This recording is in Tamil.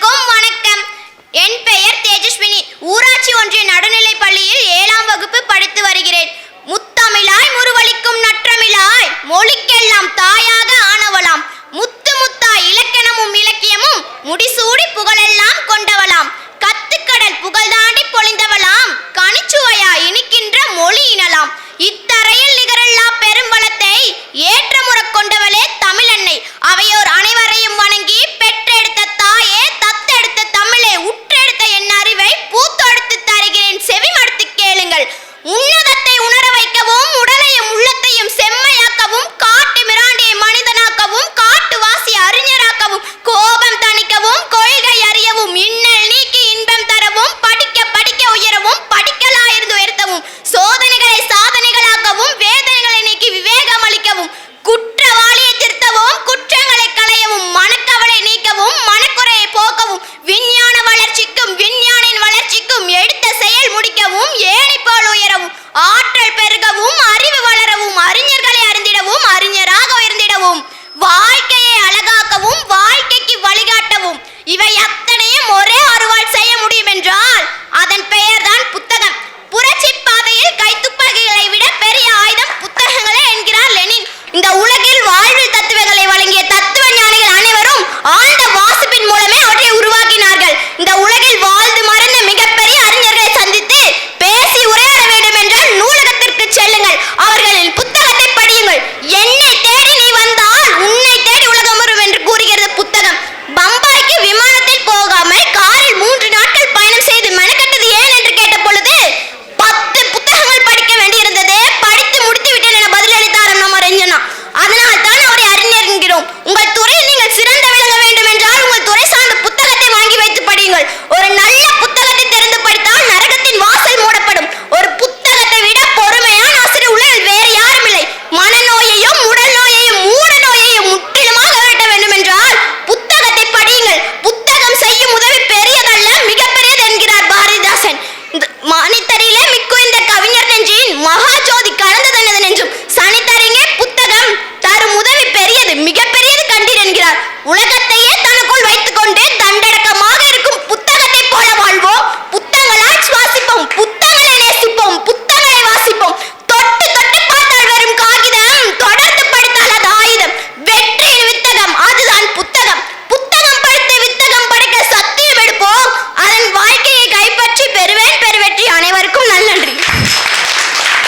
அனைவருக்கும் வணக்கம். என் பெயர் தேஜஸ்வினி. ஊராட்சி ஒன்றிய நடுநிலைப் பள்ளியில் இவை அத்தனையும் ஒரே